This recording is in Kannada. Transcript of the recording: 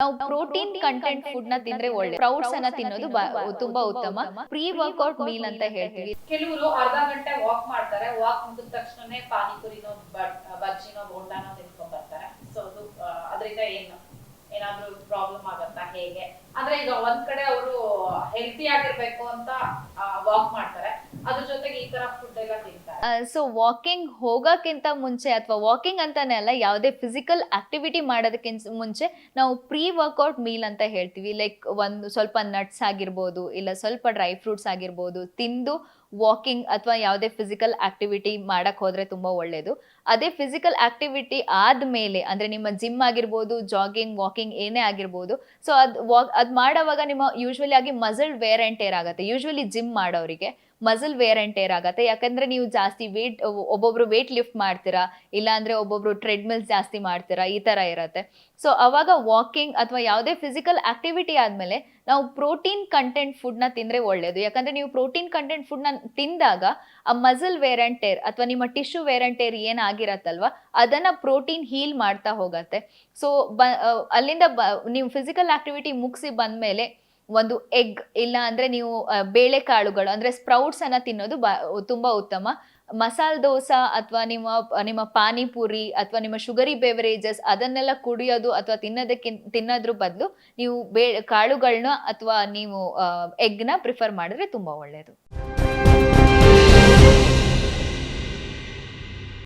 ನಾವು ಪ್ರೋಟೀನ್ ಕಂಟೆಂಟ್ ಫುಡ್ನ ತಿಂದ್ರೆ ಒಳ್ಳೆ ಪ್ರೌಡ್ಸ್ ಅನ್ನ ತಿನ್ನೋದು ತುಂಬಾ ಉತ್ತಮ. ಪ್ರೀ ವರ್ಕ್ಔಟ್ ಮೀಲ್ ಅಂತ ಹೇಳ್ತೀವಿ. ಕೆಲವರು ಅರ್ಧ ಗಂಟೆ ವಾಕ್ ಮಾಡ್ತಾರೆ. ವಾಕ್ ಮುಗಿದ ತಕ್ಷಣನೇ ಪಾನಿಪುರಿನೋ ಬಜ್ಜಿನೋ ಬೋಂಡಾನೋ ತಿನ್ಕೊಂಡ್ ಬರ್ತಾರೆ. ಸೊ ಅದು ಅದರಿಂದ ಏನು? ಏನಾದ್ರೂ ಪ್ರಾಬ್ಲಮ್ ಆಗತ್ತಾ? ಹೇಗೆ? ಅಂದ್ರೆ ಈಗ ಒಂದ್ ಕಡೆ ಅವರು ಹೆಲ್ತಿ ಆಗಿರ್ಬೇಕು ಅಂತ ವಾಕ್ ಮಾಡ್ತಾರೆ. ಸೊ ವಾಕಿಂಗ್ ಹೋಗೋಕ್ಕಿಂತ ಮುಂಚೆ ಅಥವಾ ವಾಕಿಂಗ್ ಅಂತಾನೆ ಅಲ್ಲ, ಯಾವುದೇ ಫಿಸಿಕಲ್ ಆಕ್ಟಿವಿಟಿ ಮಾಡೋದಕ್ಕಿಂತ ಮುಂಚೆ ನಾವು ಪ್ರೀ ವರ್ಕೌಟ್ ಮೀಲ್ ಅಂತ ಹೇಳ್ತೀವಿ. ಲೈಕ್ ಒಂದು ಸ್ವಲ್ಪ ನಟ್ಸ್ ಆಗಿರ್ಬೋದು, ಇಲ್ಲ ಸ್ವಲ್ಪ ಡ್ರೈ ಫ್ರೂಟ್ಸ್ ಆಗಿರ್ಬೋದು, ತಿಂದು ವಾಕಿಂಗ್ ಅಥವಾ ಯಾವುದೇ ಫಿಸಿಕಲ್ ಆಕ್ಟಿವಿಟಿ ಮಾಡಕ್ ಹೋದ್ರೆ ತುಂಬಾ ಒಳ್ಳೆಯದು ಅದೇ ಫಿಸಿಕಲ್ ಆಕ್ಟಿವಿಟಿ ಆದ್ಮೇಲೆ ಅಂದ್ರೆ ನಿಮ್ಮ ಜಿಮ್ ಆಗಿರ್ಬೋದು ಜಾಗಿಂಗ್ ವಾಕಿಂಗ್ ಏನೇ ಆಗಿರ್ಬೋದು ಸೊ ಅದು ವಾಕ್ ಅದು ಮಾಡೋವಾಗ ನಿಮ್ಮ ಯೂಶ್ವಲಿ ಆಗಿ ಮಸಲ್ ವೇರ್ ಆ್ಯಂಡ್ ಟೇರ್ ಆಗುತ್ತೆ. ಯೂಶ್ವಲಿ ಜಿಮ್ ಮಾಡೋರಿಗೆ ಮಸಲ್ ವೇರ್ ಆ್ಯಂಡ್ ಟೇರ್ ಆಗುತ್ತೆ. ಯಾಕಂದ್ರೆ ನೀವು ಜಾಸ್ತಿ ವೇಟ್ ಒಬ್ಬೊಬ್ರು ವೇಟ್ ಲಿಫ್ಟ್ ಮಾಡ್ತೀರಾ, ಇಲ್ಲಾಂದ್ರೆ ಒಬ್ಬೊಬ್ರು ಟ್ರೆಡ್ಮಿಲ್ಸ್ ಜಾಸ್ತಿ ಮಾಡ್ತೀರಾ, ಈ ಥರ ಇರುತ್ತೆ. ಸೊ ಅವಾಗ ವಾಕಿಂಗ್ ಅಥವಾ ಯಾವುದೇ ಫಿಸಿಕಲ್ ಆಕ್ಟಿವಿಟಿ ಆದಮೇಲೆ ನಾವು ಪ್ರೋಟೀನ್ ಕಂಟೆಂಟ್ ಫುಡ್ನ ತಿಂದರೆ ಒಳ್ಳೆಯದು ಯಾಕಂದರೆ ನೀವು ಪ್ರೋಟೀನ್ ಕಂಟೆಂಟ್ ಫುಡ್ನ ತಿಂದಾಗ ಆ ಮಸಲ್ ವೇರ್ ಆ್ಯಂಡ್ ಟೇರ್ ಅಥವಾ ನಿಮ್ಮ ಟಿಶ್ಯೂ ವೇರ್ ಆ್ಯಂಡ್ ಟೇರ್ ಏನಾಗಿರತ್ತಲ್ವ, ಅದನ್ನು ಪ್ರೋಟೀನ್ ಹೀಲ್ ಮಾಡ್ತಾ ಹೋಗತ್ತೆ. ಸೊ ಅಲ್ಲಿಂದ ಬ, ನೀವು ಫಿಸಿಕಲ್ ಆಕ್ಟಿವಿಟಿ ಮುಗಿಸಿ ಬಂದಮೇಲೆ ಒಂದು ಎಗ್ ಇಲ್ಲ ಅಂದ್ರೆ ನೀವು ಬೇಳೆಕಾಳುಗಳು, ಅಂದ್ರೆ ಸ್ಪ್ರೌಟ್ಸ್ ಅನ್ನ ತಿನ್ನೋದು ತುಂಬಾ ಉತ್ತಮ. ಮಸಾಲೆ ದೋಸಾ ಅಥವಾ ನಿಮ್ಮ ನಿಮ್ಮ ಪಾನಿಪುರಿ ಅಥವಾ ನಿಮ್ಮ ಶುಗರಿ ಬೇವರೇಜಸ್ ಅದನ್ನೆಲ್ಲ ಕುಡಿಯೋದು ಅಥವಾ ತಿನ್ನೋದಕ್ಕಿಂತ ತಿನ್ನೋದ್ರ ಬದಲು ನೀವು ಬೇ ಕಾಳುಗಳನ್ನ ಅಥವಾ ನೀವು ಎಗ್ನ ಪ್ರಿಫರ್ ಮಾಡಿದ್ರೆ ತುಂಬಾ ಒಳ್ಳೆಯದು